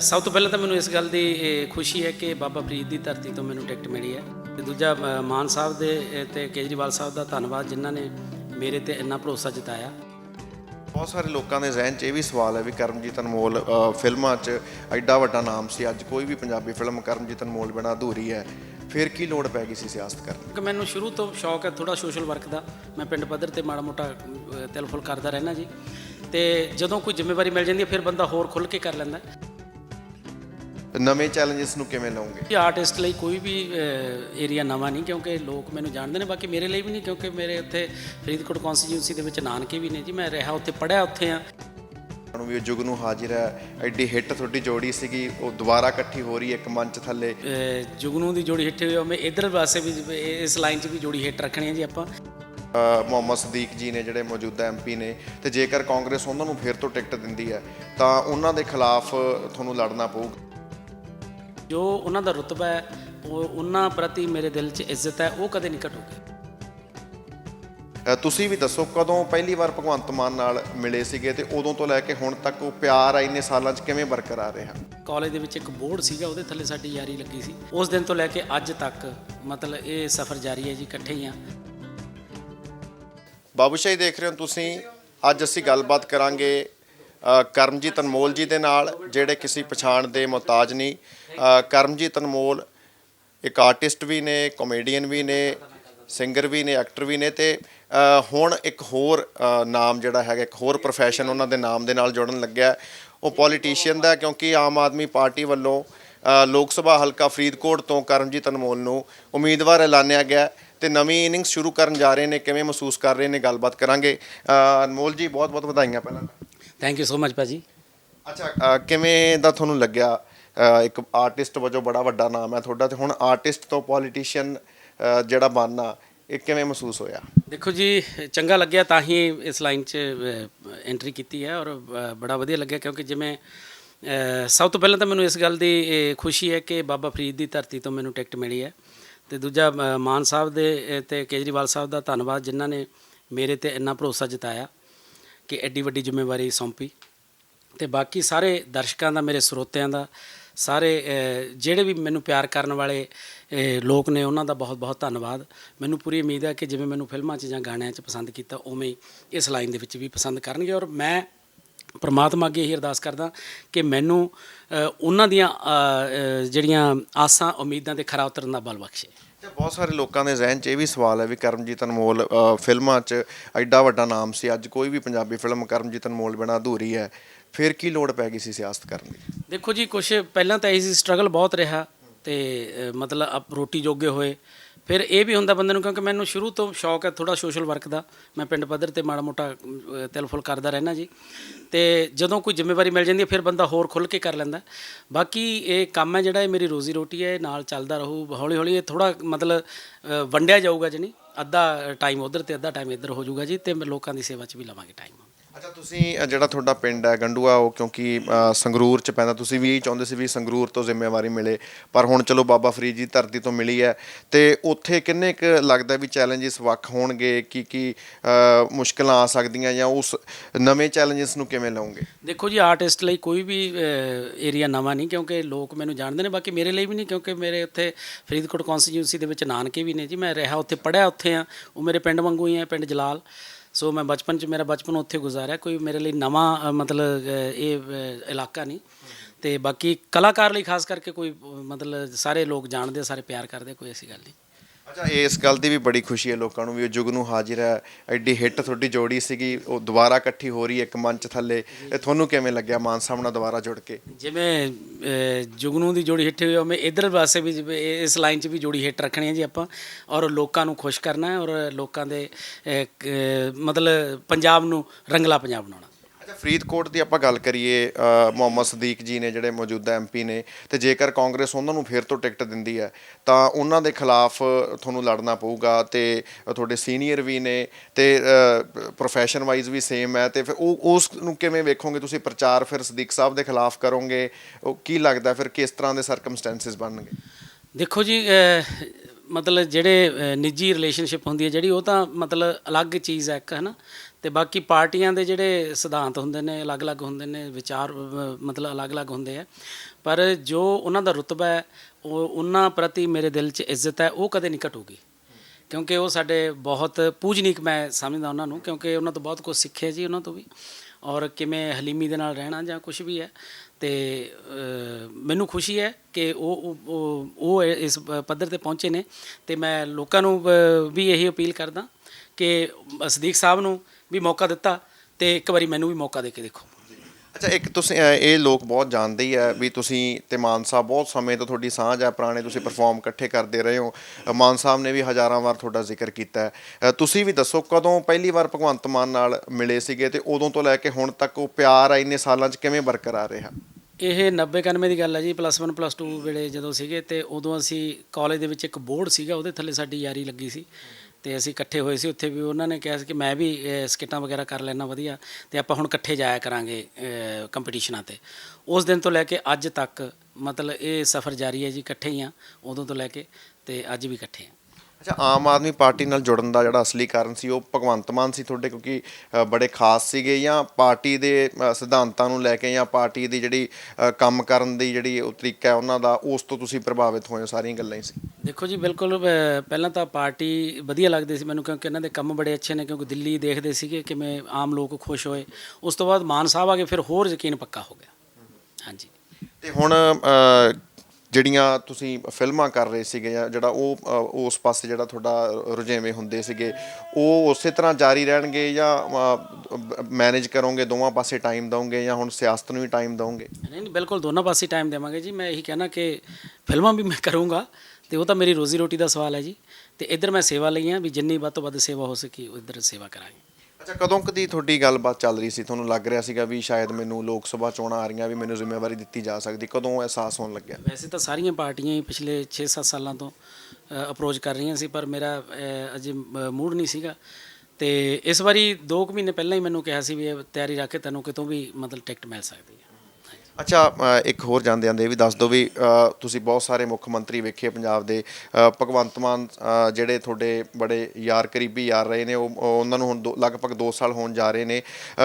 ਸਭ ਤੋਂ ਪਹਿਲਾਂ ਤਾਂ ਮੈਨੂੰ ਇਸ ਗੱਲ ਦੀ ਖੁਸ਼ੀ ਹੈ ਕਿ ਬਾਬਾ ਫਰੀਦ ਦੀ ਧਰਤੀ ਤੋਂ ਮੈਨੂੰ ਟਿਕਟ ਮਿਲੀ ਹੈ। ਤੇ ਦੂਜਾ ਮਾਨ ਸਾਹਿਬ ਦੇ ਤੇ ਕੇਜਰੀਵਾਲ ਸਾਹਿਬ ਦਾ ਧੰਨਵਾਦ ਜਿਨ੍ਹਾਂ ਨੇ ਮੇਰੇ ਤੇ ਇੰਨਾ ਭਰੋਸਾ ਜਤਾਇਆ। ਬਹੁਤ ਸਾਰੇ ਲੋਕਾਂ ਦੇ ਜ਼ਿਹਨ 'ਚ ਇਹ ਵੀ ਸਵਾਲ ਹੈ ਵੀ ਕਰਮਜੀਤ ਅਨਮੋਲ ਫਿਲਮਾਂ 'ਚ ਐਡਾ ਵੱਡਾ ਨਾਮ ਸੀ। ਅੱਜ ਕੋਈ ਵੀ ਪੰਜਾਬੀ ਫਿਲਮ ਕਰਮਜੀਤ ਅਨਮੋਲ ਬਿਨਾਂ ਅਧੂਰੀ ਹੈ। ਫਿਰ ਕੀ ਲੋੜ ਪੈ ਗਈ ਸੀ ਸਿਆਸਤ ਕਰਨ ਦੀ? ਕਿ ਮੈਨੂੰ ਸ਼ੁਰੂ ਤੋਂ ਸ਼ੌਕ ਹੈ ਥੋੜਾ ਸੋਸ਼ਲ ਵਰਕ ਦਾ। ਮੈਂ ਪਿੰਡ ਪੱਧਰ ਤੇ ਮਾੜਾ ਮੋਟਾ ਅਹ, ਤਿਲ ਫੁਲ ਕਰਦਾ ਰਹਿਣਾ ਜੀ। ਤੇ ਜਦੋਂ ਕੋਈ ਜ਼ਿੰਮੇਵਾਰੀ ਮਿਲ ਜਾਂਦੀ ਹੈ ਫਿਰ ਬੰਦਾ ਹੋਰ ਖੁੱਲ ਕੇ ਕਰ ਲੈਂਦਾ ਨਵੇਂ ਚੈਲੰਜਸ ਨੂੰ ਕਿਵੇਂ ਲਓਗੇ? ਇਹ ਆਰਟਿਸਟ ਲਈ ਕੋਈ ਵੀ ਏਰੀਆ ਨਵਾਂ ਨਹੀਂ ਕਿਉਂਕਿ ਲੋਕ ਮੈਨੂੰ ਜਾਣਦੇ ਨੇ ਬਾਕੀ ਮੇਰੇ ਲਈ ਵੀ ਨਹੀਂ ਕਿਉਂਕਿ ਮੇਰੇ ਉੱਥੇ ਫਰੀਦਕੋਟ ਕੌਂਸਟੀਟਿਊਂਸੀ ਦੇ ਵਿੱਚ ਨਾਨਕੇ ਵੀ ਨੇ ਜੀ ਮੈਂ ਰਿਹਾ ਉੱਥੇ ਪੜਿਆ ਉੱਥੇ ਆ ਨੂੰ ਵੀ ਉਹ ਜੁਗ ਨੂੰ ਹਾਜ਼ਰ ਹੈ ਐਡੀ ਹਿੱਟ ਤੁਹਾਡੀ ਜੋੜੀ ਸੀਗੀ ਉਹ ਦੁਬਾਰਾ ਇਕੱਠੀ ਹੋ ਰਹੀ ਹੈ ਇੱਕ ਮੰਚ ਥੱਲੇ। ਜੁਗਨੂ ਦੀ ਜੋੜੀ ਹਿੱਟ ਹੋਈ ਮੈਂ ਇਧਰ ਪਾਸੇ ਵੀ ਇਸ ਲਾਈਨ 'ਚ ਵੀ ਜੋੜੀ ਹਿੱਟ ਰੱਖਣੀ ਹੈ ਜੀ ਆਪਾਂ। ਮੁਹੰਮਦ ਸਦੀਕ ਜੀ ਨੇ ਜਿਹੜੇ ਮੌਜੂਦਾ ਐਮਪੀ ਨੇ ਤੇ ਜੇਕਰ ਕਾਂਗਰਸ ਉਹਨਾਂ ਨੂੰ ਫਿਰ ਤੋਂ ਟਿਕਟ ਦਿੰਦੀ ਹੈ ਤਾਂ ਉਹਨਾਂ ਦੇ ਖਿਲਾਫ ਤੁਹਾਨੂੰ ਲੜਨਾ ਪਊਗਾ। ਜੋ ਉਹਨਾਂ ਦਾ ਰੁਤਬਾ ਹੈ ਉਹ ਉਹਨਾਂ ਪ੍ਰਤੀ ਮੇਰੇ ਦਿਲ 'ਚ ਇੱਜ਼ਤ ਹੈ ਉਹ ਕਦੇ ਨਹੀਂ ਘਟੂਗੀ। ਤੁਸੀਂ ਵੀ ਦੱਸੋ ਕਦੋਂ ਪਹਿਲੀ ਵਾਰ ਭਗਵੰਤ ਮਾਨ ਨਾਲ ਮਿਲੇ ਸੀਗੇ ਤੇ ਉਦੋਂ ਤੋਂ ਲੈ ਕੇ ਹੁਣ ਤੱਕ ਉਹ ਪਿਆਰ ਆ ਇੰਨੇ ਸਾਲਾਂ 'ਚ ਕਿਵੇਂ ਬਰਕਰਾਰ ਰਿਹਾ? ਕਾਲਜ ਦੇ ਵਿੱਚ ਇੱਕ ਬੋਰਡ ਸੀਗਾ ਉਹਦੇ ਥੱਲੇ ਸਾਡੀ ਯਾਰੀ ਲੱਗੀ ਸੀ। ਉਸ ਦਿਨ ਤੋਂ ਲੈ ਕੇ ਅੱਜ ਤੱਕ ਮਤਲਬ ਇਹ ਸਫ਼ਰ ਜਾਰੀ ਹੈ ਜੀ ਇਕੱਠੇ ਹੀ ਆ ਬਾਬੂਸ਼ਾਹੀ ਦੇਖ ਰਹੇ ਹੋ ਤੁਸੀਂ, ਅੱਜ ਅਸੀਂ ਗੱਲਬਾਤ ਕਰਾਂਗੇ ਕਰਮਜੀਤ ਅਨਮੋਲ ਜੀ ਦੇ ਨਾਲ, ਜਿਹੜੇ ਕਿਸੇ ਪਛਾਣ ਦੇ ਮੁਹਤਾਜ ਨਹੀਂ ਕਰਮਜੀਤ ਅਨਮੋਲ ਇੱਕ ਆਰਟਿਸਟ ਵੀ ਨੇ ਕਾਮੇਡੀਅਨ ਵੀ ਨੇ ਸਿੰਗਰ ਵੀ ਨੇ ਐਕਟਰ ਵੀ ਨੇ ਤੇ ਹੁਣ ਇੱਕ ਹੋਰ ਨਾਮ ਜਿਹੜਾ ਹੈਗਾ, ਇੱਕ ਹੋਰ profession ਉਹਨਾਂ ਦੇ ਨਾਮ ਦੇ ਨਾਲ ਜੁੜਨ ਲੱਗਿਆ। ਉਹ ਪੋਲੀਟੀਸ਼ੀਅਨ ਦਾ ਕਿਉਂਕਿ ਆਮ ਆਦਮੀ ਪਾਰਟੀ ਵੱਲੋਂ ਲੋਕ ਸਭਾ ਹਲਕਾ ਫਰੀਦਕੋਟ ਤੋਂ ਕਰਮਜੀਤ ਅਨਮੋਲ ਨੂੰ ਉਮੀਦਵਾਰ ਐਲਾਨਿਆ ਗਿਆ। ਤੇ ਨਵੀਂ ਇਨਿੰਗਸ ਸ਼ੁਰੂ ਕਰਨ ਜਾ ਰਹੇ ਨੇ ਕਿਵੇਂ ਮਹਿਸੂਸ ਕਰ ਰਹੇ ਨੇ ਗੱਲਬਾਤ ਕਰਾਂਗੇ। ਅਨਮੋਲ ਜੀ ਬਹੁਤ ਬਹੁਤ ਵਧਾਈਆਂ ਪਹਿਲਾਂ। ਥੈਂਕ ਯੂ ਸੋ ਮਚ ਭਾਜੀ। ਅੱਛਾ ਕਿਵੇਂ ਦਾ ਤੁਹਾਨੂੰ ਲੱਗਿਆ? ਇੱਕ ਆਰਟਿਸਟ ਵਜੋਂ ਬੜਾ ਵੱਡਾ ਨਾਮ ਹੈ ਤੁਹਾਡਾ ਤੇ ਹੁਣ ਆਰਟਿਸਟ ਤੋਂ ਪੋਲੀਟੀਸ਼ੀਅਨ ਜਿਹੜਾ ਬਣਨਾ ਇਹ ਕਿਵੇਂ ਮਹਿਸੂਸ ਹੋਇਆ? ਦੇਖੋ ਜੀ ਚੰਗਾ ਲੱਗਿਆ ਤਾਂ ਹੀ ਇਸ ਲਾਈਨ 'ਚ ਐਂਟਰੀ ਕੀਤੀ ਹੈ ਔਰ ਬੜਾ ਵਧੀਆ ਲੱਗਿਆ ਕਿਉਂਕਿ ਜਿਵੇਂ ਸਭ ਤੋਂ ਪਹਿਲਾਂ ਤਾਂ ਮੈਨੂੰ ਇਸ ਗੱਲ ਦੀ ਖੁਸ਼ੀ ਹੈ ਕਿ ਬਾਬਾ ਫਰੀਦ ਦੀ ਧਰਤੀ ਤੋਂ ਮੈਨੂੰ ਟਿਕਟ ਮਿਲੀ ਹੈ। ਤੇ ਦੂਜਾ ਅ, ਮਾਨ ਸਾਹਿਬ ਦੇ ਅ, ਤੇ ਕੇਜਰੀਵਾਲ ਸਾਹਿਬ ਦਾ ਧੰਨਵਾਦ ਜਿਨ੍ਹਾਂ ਨੇ ਮੇਰੇ ਤੇ ਇੰਨਾ ਭਰੋਸਾ ਜਤਾਇਆ ਕਿ ਐਡੀ ਵੱਡੀ ਜ਼ਿੰਮੇਵਾਰੀ ਸੌਂਪੀ। ਤੇ ਬਾਕੀ ਸਾਰੇ ਦਰਸ਼ਕਾਂ ਦਾ ਮੇਰੇ ਸਰੋਤਿਆਂ ਦਾ ਸਾਰੇ ਅ, ਜਿਹੜੇ ਵੀ ਮੈਨੂੰ ਪਿਆਰ ਕਰਨ ਵਾਲੇ ਅ, ਲੋਕ ਨੇ ਉਹਨਾਂ ਦਾ ਬਹੁਤ ਬਹੁਤ ਧੰਨਵਾਦ। ਮੈਨੂੰ ਪੂਰੀ ਉਮੀਦ ਹੈ ਕਿ ਜਿਵੇਂ ਮੈਨੂੰ ਫਿਲਮਾਂ 'ਚ ਜਾਂ ਗਾਣਿਆਂ 'ਚ ਪਸੰਦ ਕੀਤਾ ਉਵੇਂ ਹੀ ਇਸ ਲਾਈਨ ਦੇ ਵਿੱਚ ਵੀ ਪਸੰਦ ਕਰਨਗੇ ਔਰ ਮੈਂ ਪ੍ਰਮਾਤਮਾ ਅੱਗੇ ਇਹ ਅਰਦਾਸ ਕਰਦਾ ਕਿ ਮੈਨੂੰ ਉਹਨਾਂ ਦੀਆਂ ਜਿਹੜੀਆਂ ਆਸਾਂ ਉਮੀਦਾਂ ਤੇ ਖਰਾ ਉਤਰਨ ਦਾ ਬਲ ਬਖਸ਼ੇ। ਤੇ ਬਹੁਤ ਸਾਰੇ ਲੋਕਾਂ ਦੇ ਜ਼ਿਹਨ 'ਚ ਇਹ ਵੀ ਸਵਾਲ ਹੈ ਵੀ ਕਰਮਜੀਤ ਅਨਮੋਲ ਫਿਲਮਾਂ 'ਚ ਐਡਾ ਵੱਡਾ ਨਾਮ ਸੀ। ਅੱਜ ਕੋਈ ਵੀ ਪੰਜਾਬੀ ਫਿਲਮ ਕਰਮਜੀਤ ਅਨਮੋਲ ਬਿਨਾਂ ਅਧੂਰੀ ਹੈ। ਫਿਰ ਕੀ ਲੋੜ ਪੈ ਗਈ ਸੀ ਸਿਆਸਤ ਕਰਨ ਦੀ? ਦੇਖੋ ਜੀ ਕੁਛ ਪਹਿਲਾਂ ਤਾਂ ਇਹ ਸੀ ਸਟਰਗਲ ਬਹੁਤ ਰਿਹਾ ਤੇ ਮਤਲਬ ਰੋਟੀ ਜੋਗੇ ਹੋਏ। ਫਿਰ ਇਹ ਵੀ ਹੁੰਦਾ ਬੰਦੇ ਨੂੰ ਕਿਉਂਕਿ ਮੈਨੂੰ ਸ਼ੁਰੂ ਤੋਂ ਸ਼ੌਕ ਹੈ ਥੋੜਾ ਸੋਸ਼ਲ ਵਰਕ ਦਾ। ਮੈਂ ਪਿੰਡ ਪੱਧਰ ਤੇ ਮਾੜਾ ਮੋਟਾ ਅ, ਤਿਲ ਫੁਲ ਕਰਦਾ ਰਹਿਣਾ ਜੀ। ਤੇ ਜਦੋਂ ਕੋਈ ਜ਼ਿੰਮੇਵਾਰੀ ਮਿਲ ਜਾਂਦੀ ਹੈ ਫਿਰ ਬੰਦਾ ਹੋਰ ਖੁੱਲ ਕੇ ਕਰ ਲੈਂਦਾ। ਬਾਕੀ ਇਹ ਕੰਮ ਹੈ ਜਿਹੜਾ ਇਹ ਮੇਰੀ ਰੋਜ਼ੀ ਰੋਟੀ ਹੈ ਇਹ ਨਾਲ ਚੱਲਦਾ ਰਹੂ ਹੌਲੀ ਹੌਲੀ ਇਹ ਥੋੜਾ ਮਤਲਬ ਵੰਡਿਆ ਜਾਊਗਾ ਜਣੀ ਅੱਧਾ ਟਾਈਮ ਉਧਰ ਤੇ ਅੱਧਾ ਟਾਈਮ ਇੱਧਰ ਹੋ ਜਾਊਗਾ ਜੀ ਤੇ ਮੈਂ ਲੋਕਾਂ ਦੀ ਸੇਵਾ 'ਚ ਵੀ ਲਵਾਂਗੇ ਟਾਈਮ ਅੱਛਾ ਤੁਸੀਂ ਅ, ਜਿਹੜਾ ਤੁਹਾਡਾ ਪਿੰਡ ਹੈ ਗੰਡੂਆ ਉਹ ਕਿਉਂਕਿ ਅ, ਸੰਗਰੂਰ ਚ ਪੈਂਦਾ ਤੁਸੀਂ ਵੀ ਇਹੀ ਚਾਹੁੰਦੇ ਸੀ ਵੀ ਸੰਗਰੂਰ ਤੋਂ ਜ਼ਿੰਮੇਵਾਰੀ ਮਿਲੇ ਪਰ ਹੁਣ ਚਲੋ ਬਾਬਾ ਫਰੀਦ ਜੀ ਧਰਤੀ ਤੋਂ ਮਿਲੀ ਹੈ ਤੇ ਉੱਥੇ ਕਿੰਨੇ ਕੁ ਲੱਗਦਾ ਵੀ ਚੈਲੰਜਸ ਵੱਖ ਹੋਣਗੇ ਕੀ ਕੀ ਅ, ਮੁਸ਼ਕਲਾਂ ਆ ਸਕਦੀਆਂ ਜਾਂ ਉਸ ਨਵੇਂ ਚੈਲੰਜਸ ਨੂੰ ਕਿਵੇਂ ਲਓਗੇ? ਦੇਖੋ ਜੀ ਆਰਟਿਸਟ ਲਈ ਕੋਈ ਵੀ ਏਰੀਆ ਨਵਾਂ ਨਹੀਂ ਕਿਉਂਕਿ ਲੋਕ ਮੈਨੂੰ ਜਾਣਦੇ ਨੇ ਬਾਕੀ ਮੇਰੇ ਲਈ ਵੀ ਨਹੀਂ ਕਿਉਂਕਿ ਮੇਰੇ ਉੱਥੇ ਫਰੀਦਕੋਟ ਕੌਂਸਟੀਟਿਊਂਸੀ ਦੇ ਵਿੱਚ ਨਾਨਕੇ ਵੀ ਨੇ ਜੀ ਮੈਂ ਰਿਹਾ ਉੱਥੇ ਪੜਿਆ ਉੱਥੇ ਆ ਉਹ ਮੇਰੇ ਪਿੰਡ ਵਾਂਗੂ ਹੀ ਹੈ ਪਿੰਡ ਜਲਾਲ। ਸੋ ਮੈਂ ਬਚਪਨ 'ਚ, ਮੇਰਾ ਬਚਪਨ ਉੱਥੇ ਗੁਜ਼ਾਰਿਆ, ਕੋਈ ਮੇਰੇ ਲਈ ਨਵਾਂ ਮਤਲਬ ਇਹ ਇਲਾਕਾ ਨਹੀਂ। ਤੇ ਬਾਕੀ ਕਲਾਕਾਰ ਲਈ ਖਾਸ ਕਰਕੇ ਕੋਈ ਮਤਲਬ, ਸਾਰੇ ਲੋਕ ਜਾਣਦੇ ਸਾਰੇ ਪਿਆਰ ਕਰਦੇ ਕੋਈ ਐਸੀ ਗੱਲ ਨਹੀਂ। ਅੱਛਾ ਇਸ ਗੱਲ ਦੀ ਵੀ ਬੜੀ ਖੁਸ਼ੀ ਹੈ ਲੋਕਾਂ ਨੂੰ ਵੀ ਉਹ ਜੁਗ ਹਾਜ਼ਰ ਹੈ। ਐਡੀ ਹਿੱਟ ਤੁਹਾਡੀ ਜੋੜੀ ਸੀਗੀ ਉਹ ਦੁਬਾਰਾ ਇਕੱਠੀ ਹੋ ਰਹੀ ਹੈ ਇੱਕ ਮੰਚ ਥੱਲੇ। ਇਹ ਤੁਹਾਨੂੰ ਕਿਵੇਂ ਲੱਗਿਆ ਮਾਨ ਸਾਹਿਬ ਨਾਲ ਦੁਬਾਰਾ ਜੁੜ ਕੇ? ਜਿਵੇਂ ਅ, ਜੁਗਨੂ ਦੀ ਜੋੜੀ ਹਿੱਟ ਹੋਈ ਆ, ਮੈਂ ਇਧਰ ਪਾਸੇ ਵੀ ਜਿਵੇਂ ਇਸ ਲਾਈਨ 'ਚ ਵੀ ਜੋੜੀ ਹਿੱਟ ਰੱਖਣੀ ਹੈ ਜੀ ਆਪਾਂ। ਔਰ ਲੋਕਾਂ ਨੂੰ ਖੁਸ਼ ਕਰਨਾ ਹੈ ਔਰ ਲੋਕਾਂ ਦੇ ਅ, ਕ- ਮਤਲਬ ਪੰਜਾਬ ਨੂੰ ਰੰਗਲਾ ਪੰਜਾਬ ਬਣਾਉਣਾ। ਫਰੀਦਕੋਟ ਦੀ ਆਪਾਂ ਗੱਲ ਕਰੀਏ ਮੁਹੰਮਦ ਸਦੀਕ ਜੀ ਨੇ ਜਿਹੜੇ ਮੌਜੂਦਾ ਐਮਪੀ ਨੇ ਤੇ ਜੇਕਰ ਕਾਂਗਰਸ ਉਹਨਾਂ ਨੂੰ ਫਿਰ ਤੋਂ ਟਿਕਟ ਦਿੰਦੀ ਹੈ, ਤਾਂ ਉਹਨਾਂ ਦੇ ਖਿਲਾਫ ਤੁਹਾਨੂੰ ਲੜਨਾ ਪਊਗਾ ਤੇ ਤੁਹਾਡੇ ਸੀਨੀਅਰ ਵੀ ਨੇ ਤੇ ਪ੍ਰੋਫੈਸ਼ਨ ਵਾਈਜ਼ ਵੀ ਸੇਮ ਹੈ ਤੇ ਫਿਰ ਉਹ, ਉਸ ਨੂੰ ਕਿਵੇਂ ਵੇਖੋਗੇ ਤੁਸੀਂ? ਪ੍ਰਚਾਰ ਫਿਰ ਸਦੀਕ ਸਾਹਿਬ ਦੇ ਖਿਲਾਫ ਕਰੋਗੇ, ਉਹ ਕੀ ਲੱਗਦਾ ਫਿਰ ਕਿਸ ਤਰ੍ਹਾਂ ਦੇ ਸਰਕਮਸਟੈਂਸਸ ਬਣਨਗੇ? ਦੇਖੋ ਜੀ ਮਤਲਬ ਜਿਹੜੇ ਨਿੱਜੀ ਰਿਲੇਸ਼ਨਸ਼ਿਪ ਹੁੰਦੀ ਹੈ ਜਿਹੜੀ, ਉਹ ਤਾਂ ਮਤਲਬ ਅਲੱਗ ਚੀਜ਼ ਹੈ ਇੱਕ ਹੈ ਨਾ ਤੇ ਬਾਕੀ ਪਾਰਟੀਆਂ ਦੇ ਜਿਹੜੇ ਸਿਧਾਂਤ ਹੁੰਦੇ ਨੇ, ਅਲੱਗ-ਅਲੱਗ ਹੁੰਦੇ ਨੇ, ਵਿਚਾਰ ਮਤਲਬ ਅਲੱਗ-ਅਲੱਗ ਹੁੰਦੇ ਆ। ਪਰ ਜੋ ਉਹਨਾਂ ਦਾ ਰੁਤਬਾ ਹੈ, ਉਹ ਉਹਨਾਂ ਪ੍ਰਤੀ ਮੇਰੇ ਦਿਲ 'ਚ ਇੱਜ਼ਤ ਹੈ, ਉਹ ਕਦੇ ਨਹੀਂ ਘਟੂਗੀ। ਕਿਉਂਕਿ ਉਹ ਸਾਡੇ ਬਹੁਤ ਪੂਜਨੀਕ ਮੈਂ ਸਮਝਦਾ ਉਹਨਾਂ ਨੂੰ, ਕਿਉਂਕਿ ਉਹਨਾਂ ਤੋਂ ਬਹੁਤ ਕੁਝ ਸਿੱਖਿਆ ਜੀ ਉਹਨਾਂ ਤੋਂ ਵੀ। ਔਰ ਕਿਵੇਂ ਹਲੀਮੀ ਦੇ ਨਾਲ ਰਹਿਣਾ ਜਾਂ ਕੁਝ ਵੀ ਹੈ, ਤੇ ਮੈਨੂੰ ਖੁਸ਼ੀ ਹੈ ਕਿ ਉਹ, ਉਹ- ਇਸ ਪੱਧਰ ਤੇ ਪਹੁੰਚੇ ਨੇ। ਤੇ ਮੈਂ ਲੋਕਾਂ ਨੂੰ ਵੀ ਇਹੀ ਅਪੀਲ ਕਰਦਾ ਕਿ ਸਦੀਕ ਸਾਹਿਬ ਨੂੰ ਵੀ ਮੌਕਾ ਦਿੱਤਾ ਤੇ ਇੱਕ ਵਾਰੀ ਮੈਨੂੰ ਵੀ ਮੌਕਾ ਦੇ ਕੇ ਦੇਖੋ। ਅੱਛਾ ਇੱਕ ਤੁਸੀਂ ਅ, ਇਹ ਲੋਕ ਬਹੁਤ ਜਾਣਦੇ ਹੀ ਆ ਵੀ ਤੁਸੀਂ ਤੇ ਮਾਨ ਸਾਹਿਬ ਬਹੁਤ ਸਮੇਂ ਤੋਂ ਤੁਹਾਡੀ ਸਾਂਝ ਹੈ ਪੁਰਾਣੇ ਤੁਸੀਂ ਪਰਫਾਰਮ ਇਕੱਠੇ ਕਰਦੇ ਰਹੇ ਹੋ। ਅ, ਮਾਨ ਸਾਹਿਬ ਨੇ ਵੀ ਹਜ਼ਾਰਾਂ ਵਾਰ ਤੁਹਾਡਾ ਜ਼ਿਕਰ ਕੀਤਾ। ਹੈ ਅ, ਤੁਸੀਂ ਵੀ ਦੱਸੋ ਕਦੋਂ ਪਹਿਲੀ ਵਾਰ ਭਗਵੰਤ ਮਾਨ ਨਾਲ ਮਿਲੇ ਸੀਗੇ ਤੇ ਉਦੋਂ ਤੋਂ ਲੈ ਕੇ ਹੁਣ ਤੱਕ ਉਹ ਪਿਆਰ ਆ ਇੰਨੇ ਸਾਲਾਂ 'ਚ ਕਿਵੇਂ ਬਰਕਰਾਰ ਰਿਹਾ? ਇਹ 90 91 ਦੀ ਗੱਲ ਹੈ ਜੀ ਪਲੱਸ 1 ਪਲੱਸ 2 ਵੇਲੇ ਜਦੋਂ ਸੀਗੇ ਤੇ ਉਦੋਂ ਅਸੀਂ ਕਾਲਜ ਦੇ ਵਿੱਚ ਇੱਕ ਬੋਰਡ ਸੀਗਾ ਉਹਦੇ ਥੱਲੇ ਸਾਡੀ ਯਾਰੀ ਲੱਗੀ ਸੀ। ਤੇ ਅਸੀਂ ਇਕੱਠੇ ਹੋਏ ਸੀ, ਉੱਥੇ ਵੀ ਉਹਨਾਂ ਨੇ ਕਿਹਾ ਸੀ ਕਿ ਮੈਂ ਵੀ ਸਕਿੱਟਾਂ ਵਗੈਰਾ ਕਰ ਲੈਣਾ ਵਧੀਆ ਤੇ ਆਪਾਂ ਹੁਣ ਇਕੱਠੇ ਜਾਇਆ ਕਰਾਂਗੇ ਕੰਪੀਟੀਸ਼ਨਾਂ ਤੇ। ਉਸ ਦਿਨ ਤੋਂ ਲੈ ਕੇ ਅੱਜ ਤੱਕ ਮਤਲਬ ਇਹ ਸਫ਼ਰ ਜਾਰੀ ਹੈ ਜੀ, ਇਕੱਠੇ ਹੀ ਆ ਉਦੋਂ ਤੋਂ ਲੈ ਕੇ ਤੇ ਅੱਜ ਵੀ ਇਕੱਠੇ ਆ ਅੱਛਾ ਆਮ ਆਦਮੀ ਪਾਰਟੀ ਨਾਲ ਜੁੜਨ ਦਾ ਜਿਹੜਾ ਅਸਲੀ ਕਾਰਨ ਸੀ ਉਹ ਭਗਵੰਤ ਮਾਨ ਸੀ ਤੁਹਾਡੇ? ਕਿਉਂਕਿ ਬੜੇ ਖਾਸ ਸੀਗੇ ਜਾਂ ਪਾਰਟੀ ਦੇ ਸਿਧਾਂਤਾਂ ਨੂੰ ਲੈ ਕੇ ਜਾਂ ਪਾਰਟੀ ਦੀ ਜਿਹੜੀ ਕੰਮ ਕਰਨ ਦੀ ਜਿਹੜੀ ਉਹ ਤਰੀਕਾ ਹੈ ਉਹਨਾਂ ਦਾ ਉਸ ਤੋਂ ਤੁਸੀਂ ਪ੍ਰਭਾਵਿਤ ਹੋਏ ਹੋ ਸਾਰੀਆਂ ਗੱਲਾਂ ਹੀ ਸੀ। ਦੇਖੋ ਜੀ ਬਿਲਕੁਲ ਪਹਿਲਾਂ ਤਾਂ ਪਾਰਟੀ ਵਧੀਆ ਲੱਗਦੀ ਸੀ ਮੈਨੂੰ ਕਿਉਂਕਿ ਇਹਨਾਂ ਦੇ ਕੰਮ ਬੜੇ ਅੱਛੇ ਨੇ ਕਿਉਂਕਿ ਦਿੱਲੀ ਦੇਖਦੇ ਸੀਗੇ ਕਿਵੇਂ ਆਮ ਲੋਕ ਖੁਸ਼ ਹੋਏ। ਉਸ ਤੋਂ ਬਾਅਦ ਮਾਨ ਸਾਹਿਬ ਆ ਗਏ ਫਿਰ ਹੋਰ ਯਕੀਨ ਪੱਕਾ ਹੋ ਗਿਆ। ਹਾਂਜੀ। ਤੇ ਹੁਣ ਜਿਹੜੀਆਂ ਤੁਸੀਂ ਫਿਲਮਾਂ ਕਰ ਰਹੇ ਸੀਗੇ ਜਾਂ ਜਿਹੜਾ ਉਹ ਉਸ ਪਾਸੇ ਜਿਹੜਾ ਤੁਹਾਡਾ ਰੁਝੇਵੇਂ ਹੁੰਦੇ ਸੀਗੇ, ਉਹ ਉਸੇ ਤਰ੍ਹਾਂ ਜਾਰੀ ਰਹਿਣਗੇ ਜਾਂ ਮੈਨੇਜ ਕਰੋਗੇ, ਦੋਵਾਂ ਪਾਸੇ ਟਾਈਮ ਦਵੋਗੇ ਜਾਂ ਹੁਣ ਸਿਆਸਤ ਨੂੰ ਵੀ ਟਾਈਮ ਦਵੋਗੇ? ਨਹੀਂ ਨਹੀਂ, ਬਿਲਕੁਲ ਦੋਨਾਂ ਪਾਸੇ ਟਾਈਮ ਦੇਵਾਂਗੇ ਜੀ। ਮੈਂ ਇਹੀ ਕਹਿਣਾ ਕਿ ਫਿਲਮਾਂ ਵੀ ਮੈਂ ਕਰੂੰਗਾ ਤੇ ਉਹ ਤਾਂ ਮੇਰੀ ਰੋਜ਼ੀ ਰੋਟੀ ਦਾ ਸਵਾਲ ਹੈ ਜੀ। ਤੇ ਇੱਧਰ ਮੈਂ ਸੇਵਾ ਲਈ ਆ ਵੀ ਜਿੰਨੀ ਵੱਧ ਤੋਂ ਵੱਧ ਸੇਵਾ ਹੋ ਸਕੀ ਉੱਧਰ ਸੇਵਾ ਕਰਾਂਗੇ। ਅੱਛਾ, ਕਦੋਂ ਕਦੀ ਤੁਹਾਡੀ ਗੱਲਬਾਤ ਚੱਲ ਰਹੀ ਸੀ? ਤੁਹਾਨੂੰ ਲੱਗ ਰਿਹਾ ਸੀਗਾ ਵੀ ਸ਼ਾਇਦ ਮੈਨੂੰ ਲੋਕ ਸਭਾ ਚੋਣਾਂ ਆ ਰਹੀਆਂ, ਵੀ ਮੈਨੂੰ ਜ਼ਿੰਮੇਵਾਰੀ ਦਿੱਤੀ ਜਾ ਸਕਦੀ। ਕਦੋਂ ਅਹਿਸਾਸ ਹੋਣ ਲੱਗਿਆ? ਵੈਸੇ ਤਾਂ ਸਾਰੀਆਂ ਪਾਰਟੀਆਂ ਹੀ ਪਿਛਲੇ 6-7 ਸਾਲਾਂ ਤੋਂ ਅਪਰੋਚ ਕਰ ਰਹੀਆਂ ਸੀ, ਪਰ ਮੇਰਾ ਅਜੇ ਮੂਡ ਨਹੀਂ ਸੀਗਾ। ਤੇ ਇਸ ਵਾਰੀ 2 ਕੁ ਮਹੀਨੇ ਪਹਿਲਾਂ ਹੀ ਮੈਨੂੰ ਕਿਹਾ ਸੀ ਵੀ ਇਹ ਤਿਆਰੀ ਰੱਖ ਕੇ ਤੈਨੂੰ ਕਿਤੋਂ ਵੀ ਮਤਲਬ ਟਿਕਟ ਮਿਲ ਸਕਦੀ ਹੈ। ਅੱਛਾ ਇੱਕ ਹੋਰ ਜਾਂਦੇ ਜਾਂਦੇ ਵੀ ਦੱਸ ਦਿਓ ਵੀ ਤੁਸੀਂ ਬਹੁਤ ਸਾਰੇ ਮੁੱਖ ਮੰਤਰੀ ਵੇਖੇ ਪੰਜਾਬ ਦੇ ਭਗਵੰਤ ਮਾਨ ਜਿਹੜੇ ਤੁਹਾਡੇ ਬੜੇ ਯਾਰ ਕਰੀਬੀ ਯਾਰ ਰਹੇ ਨੇ, ਉਹ ਉਹਨਾਂ ਨੂੰ ਹੁਣ ਦੋ- ਲਗਭਗ 2 ਸਾਲ ਹੋਣ ਜਾ ਰਹੇ ਨੇ।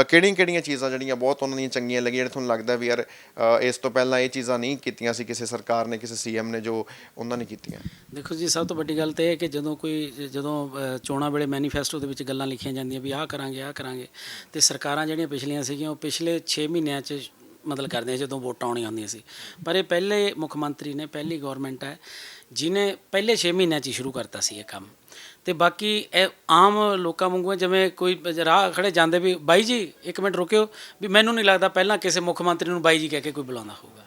ਕਿਹੜੀਆਂ ਕਿਹੜੀਆਂ ਚੀਜ਼ਾਂ ਜਿਹੜੀਆਂ ਬਹੁਤ ਉਹਨਾਂ ਦੀਆਂ ਚੰਗੀਆਂ ਲੱਗੀਆਂ, ਜਿਹੜੇ ਤੁਹਾਨੂੰ ਲੱਗਦਾ ਵੀ ਯਾਰ ਇਸ ਤੋਂ ਪਹਿਲਾਂ ਇਹ ਚੀਜ਼ਾਂ ਨਹੀਂ ਕੀਤੀਆਂ ਸੀ, ਕਿਸੇ ਸਰਕਾਰ ਨੇ, ਕਿਸੇ ਸੀਐਮ ਨੇ ਜੋ ਉਹਨਾਂ ਨੇ ਕੀਤੀਆਂ? ਦੇਖੋ ਜੀ, ਸਭ ਤੋਂ ਵੱਡੀ ਗੱਲ ਤਾਂ ਇਹ ਕਿ ਜਦੋਂ ਕੋਈ, ਜਦੋਂ ਚੋਣਾਂ ਵੇਲੇ ਮੈਨੀਫੈਸਟੋ ਦੇ ਵਿੱਚ ਗੱਲਾਂ ਲਿਖੀਆਂ ਜਾਂਦੀਆਂ ਵੀ ਆਹ ਕਰਾਂਗੇ ਆਹ ਕਰਾਂਗੇ, ਤੇ ਸਰਕਾਰਾਂ ਜਿਹੜੀਆਂ ਪਿਛਲੀਆਂ ਸੀਗੀਆਂ, ਉਹ ਪਿਛਲੇ 6 ਮਹੀਨਿਆਂ 'ਚ ਮਤਲਬ ਕਰਦੇ ਹਾਂ ਜਦੋਂ ਵੋਟਾਂ ਆਉਣੀਆਂ ਹੁੰਦੀਆਂ ਸੀ। ਪਰ ਇਹ ਪਹਿਲੇ ਮੁੱਖ ਮੰਤਰੀ ਨੇ, ਪਹਿਲੀ ਗਵਰਨਮੈਂਟ ਹੈ ਜਿਨੇ ਪਹਿਲੇ 6 ਮਹੀਨਿਆਂ 'ਚ ਹੀ ਸ਼ੁਰੂ ਕਰਤਾ ਸੀ ਇਹ ਕੰਮ। ਤੇ ਬਾਕੀ ਇਹ ਆਮ ਲੋਕਾਂ ਵਾਂਗੂ ਜਿਵੇਂ ਕੋਈ ਰਾਹ ਖੜੇ ਜਾਂਦੇ ਵੀ, ਬਾਈ ਜੀ, ਇੱਕ ਮਿੰਟ ਰੁਕਿਓ, ਵੀ ਮੈਨੂੰ ਨਹੀਂ ਲੱਗਦਾ ਪਹਿਲਾਂ ਕਿਸੇ ਮੁੱਖ ਮੰਤਰੀ ਨੂੰ ਬਾਈ ਜੀ ਕਹਿ ਕੇ ਕੋਈ ਬੁਲਾਉਂਦਾ ਹੋਊਗਾ।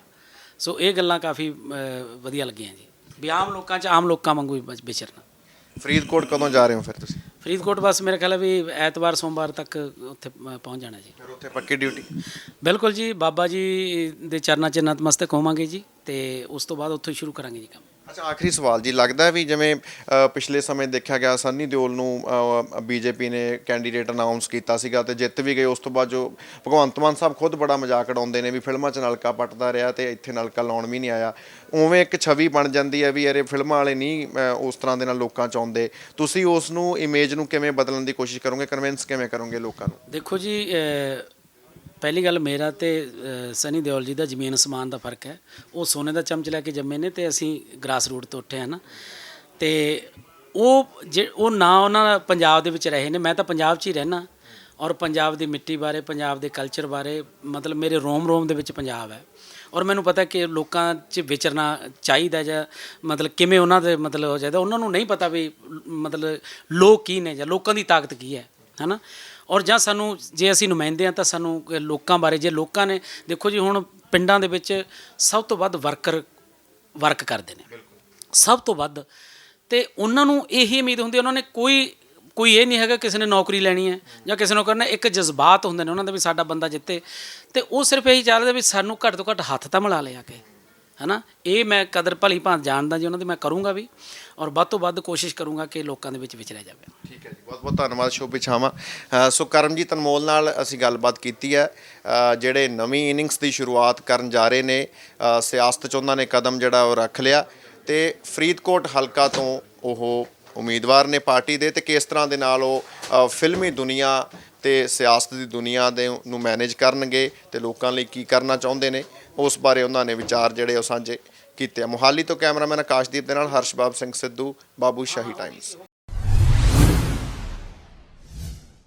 ਸੋ ਇਹ ਗੱਲਾਂ ਕਾਫੀ ਵਧੀਆ ਲੱਗੀਆਂ ਜੀ। ਵੀ ਆਮ ਲੋਕਾਂ 'ਚ ਆਮ ਲੋਕਾਂ ਵਾਂਗੂ ਹੀ ਵਿਚਰਨਾ। ਫਰੀਦਕੋਟ ਕਦੋਂ ਜਾ ਰਹੇ ਹੋ ਫਿਰ ਤੁਸੀਂ? ਫਰੀਦਕੋਟ ਬਸ ਮੇਰੇ ਖਿਆਲ ਹੈ ਵੀ ਐਤਵਾਰ ਸੋਮਵਾਰ ਤੱਕ ਉੱਥੇ ਪਹੁੰਚ ਜਾਣਾ ਜੀ। ਫਿਰ ਉੱਥੇ ਪੱਕੀ ਡਿਊਟੀ? ਬਿਲਕੁਲ ਜੀ ਬਾਬਾ ਜੀ ਦੇ ਚਰਨਾਂ 'ਚ ਨਤਮਸਤਕ ਹੋਵਾਂਗੇ ਜੀ ਤੇ ਉਸ ਤੋਂ ਬਾਅਦ ਉੱਥੋਂ ਸ਼ੁਰੂ ਕਰਾਂਗੇ ਜੀ ਕੰਮ। ਅੱਛਾ, ਆਖਰੀ ਸਵਾਲ ਜੀ, ਲੱਗਦਾ ਵੀ ਜਿਵੇਂ ਪਿਛਲੇ ਸਮੇਂ ਦੇਖਿਆ ਗਿਆ, ਸੰਨੀ ਦਿਓਲ ਨੂੰ ਬੀਜੇਪੀ ਨੇ ਕੈਂਡੀਡੇਟ ਅਨਾਉਂਸ ਕੀਤਾ ਸੀਗਾ ਤੇ ਜਿੱਤ ਵੀ ਗਏ, ਉਸ ਤੋਂ ਬਾਅਦ ਜੋ ਭਗਵੰਤ ਮਾਨ ਸਾਹਿਬ ਖੁਦ ਬੜਾ ਮਜ਼ਾਕ ਉਡਾਉਂਦੇ ਨੇ ਵੀ ਫਿਲਮਾਂ 'ਚ ਨਲਕਾ ਪੱਟਦਾ ਰਿਹਾ ਤੇ ਇੱਥੇ ਨਲਕਾ ਲਾਉਣ ਵੀ ਨਹੀਂ ਆਇਆ। ਉਵੇਂ ਇੱਕ ਛਵੀ ਬਣ ਜਾਂਦੀ ਹੈ ਵੀ ਯਾਰ ਫਿਲਮਾਂ ਵਾਲੇ ਨਹੀਂ ਉਸ ਤਰ੍ਹਾਂ ਦੇ ਨਾਲ ਲੋਕਾਂ 'ਚ ਆਉਂਦੇ। ਤੁਸੀਂ ਉਸ ਨੂੰ ਇਮੇਜ ਨੂੰ ਕਿਵੇਂ ਬਦਲਣ ਦੀ ਕੋਸ਼ਿਸ਼ ਕਰੋਗੇ? ਕਨਵਿੰਸ ਕਿਵੇਂ ਕਰੋਗੇ ਲੋਕਾਂ ਨੂੰ? ਦੇਖੋ ਜੀ ਪਹਿਲੀ ਗੱਲ ਮੇਰਾ ਤੇ ਅ, ਸਨੀ ਦਿਓਲ ਜੀ ਦਾ ਜ਼ਮੀਨ ਅਸਮਾਨ ਦਾ ਫ਼ਰਕ ਹੈ। ਉਹ ਸੋਨੇ ਦਾ ਚਮਚ ਲੈ ਕੇ ਜੰਮੇ ਨੇ ਤੇ ਅਸੀਂ ਗ੍ਰਾਸ ਰੂਟ ਤੋਂ ਉੱਠੇ ਹਾਂ ਨਾ। ਤੇ ਉਹ ਜੇ ਉਹ ਨਾ ਉਹਨਾਂ ਪੰਜਾਬ ਦੇ ਵਿੱਚ ਰਹੇ ਨੇ ਮੈਂ ਤਾਂ ਪੰਜਾਬ 'ਚ ਹੀ ਰਹਿਣਾ ਔਰ ਪੰਜਾਬ ਦੀ ਮਿੱਟੀ ਬਾਰੇ ਪੰਜਾਬ ਦੇ ਕਲਚਰ ਬਾਰੇ ਮਤਲਬ ਮੇਰੇ ਰੋਮ ਰੋਮ ਦੇ ਵਿੱਚ ਪੰਜਾਬ ਹੈ। ਔਰ ਮੈਨੂੰ ਪਤਾ ਕਿ ਲੋਕਾਂ 'ਚ ਵਿਚਰਨਾ ਚਾਹੀਦਾ ਜਾਂ ਮਤਲਬ ਕਿਵੇਂ ਉਹਨਾਂ ਦੇ ਮਤਲਬ ਹੋ ਜਾਂਦਾ ਉਹਨਾਂ ਨੂੰ ਨਹੀਂ ਪਤਾ ਵੀ ਮਤਲਬ ਲੋਕ ਕੀ ਨੇ ਜਾਂ ਲੋਕਾਂ ਦੀ ਤਾਕਤ ਕੀ ਹੈ ਹਨਾ ਔਰ ਜਾਂ ਸਾਨੂੰ ਜੇ ਅਸੀਂ ਨੁਮਾਇੰਦੇ ਆ ਤਾਂ ਸਾਨੂੰ ਲੋਕਾਂ ਬਾਰੇ, ਜੇ ਲੋਕਾਂ ਨੇ, ਦੇਖੋ ਜੀ ਹੁਣ ਪਿੰਡਾਂ ਦੇ ਵਿੱਚ ਸਭ ਤੋਂ ਵੱਧ ਵਰਕਰ ਵਰਕ ਕਰਦੇ ਨੇ। ਸਭ ਤੋਂ ਵੱਧ ਤੇ ਉਹਨਾਂ ਨੂੰ ਇਹੀ ਉਮੀਦ ਹੁੰਦੀ ਉਹਨਾਂ ਨੇ ਕੋਈ ਕੋਈ ਇਹ ਨਹੀਂ ਹੈਗਾ ਕਿਸੇ ਨੇ ਨੌਕਰੀ ਲੈਣੀ ਹੈ ਜਾਂ ਕਿਸੇ ਨੂੰ ਕਰਨਾ, ਇੱਕ ਜਜ਼ਬਾਤ ਹੁੰਦੇ ਨੇ ਉਹਨਾਂ ਦੇ ਵੀ ਸਾਡਾ ਬੰਦਾ ਜਿੱਤੇ। ਤੇ ਉਹ ਸਿਰਫ ਇਹੀ ਚਾਹਦੇ ਵੀ ਸਾਨੂੰ ਘੱਟ ਤੋਂ ਘੱਟ ਹੱਥ ਤਾਂ ਮਿਲਾ ਲਿਆ ਕੇ। ਹਨਾ? ਇਹ ਮੈਂ ਕਦਰ ਭਲੀ ਭਾਂਤ ਜਾਣਦਾ ਜੀ, ਉਹਨਾਂ ਦੀ ਮੈਂ ਕਰੂੰਗਾ ਵੀ ਔਰ ਵੱਧ ਤੋਂ ਵੱਧ ਕੋਸ਼ਿਸ਼ ਕਰੂੰਗਾ ਕਿ ਲੋਕਾਂ ਦੇ ਵਿੱਚ ਵਿਚਰਿਆ ਜਾਵੇ। ਠੀਕ ਹੈ ਜੀ, ਬਹੁਤ ਬਹੁਤ ਧੰਨਵਾਦ, ਸ਼ੋਭੀ ਛਾਵਾਂ ਸੋ ਕਰਮਜੀਤ ਅਨਮੋਲ ਨਾਲ ਅਸੀਂ ਗੱਲਬਾਤ ਕੀਤੀ ਹੈ। ਜਿਹੜੇ ਨਵੀਂ ਇਨਿੰਗਸ ਦੀ ਸ਼ੁਰੂਆਤ ਕਰਨ ਜਾ ਰਹੇ ਨੇ ਸਿਆਸਤ 'ਚ ਉਹਨਾਂ ਨੇ ਕਦਮ ਜਿਹੜਾ ਉਹ ਰੱਖ ਲਿਆ ਤੇ ਫਰੀਦਕੋਟ ਹਲਕਾ ਤੋਂ ਉਹ ਉਮੀਦਵਾਰ ਨੇ ਪਾਰਟੀ ਦੇ ਤੇ ਕਿਸ ਤਰ੍ਹਾਂ ਦੇ ਨਾਲ ਉਹ ਫਿਲਮੀ ਦੁਨੀਆ ਤੇ ਸਿਆਸਤ ਦੀ ਦੁਨੀਆ ਦੇ ਨੂੰ ਮੈਨੇਜ ਕਰਨਗੇ ਤੇ ਲੋਕਾਂ ਲਈ ਕੀ ਕਰਨਾ ਚਾਹੁੰਦੇ ਨੇ। ਉਸ ਬਾਰੇ ਉਹਨਾਂ ਨੇ ਵਿਚਾਰ ਜਿਹੜੇ ਉਹ ਸਾਂਝੇ ਕੀਤੇ ਆ। ਮੋਹਾਲੀ ਤੋਂ ਕੈਮਰਾਮੈਨ ਆਕਾਸ਼ਦੀਪ ਦੇ ਨਾਲ ਹਰਸ਼ਬਾਬ ਸਿੰਘ ਸਿੱਧੂ, ਬਾਬੂ ਸ਼ਾਹੀ ਟਾਈਮਜ਼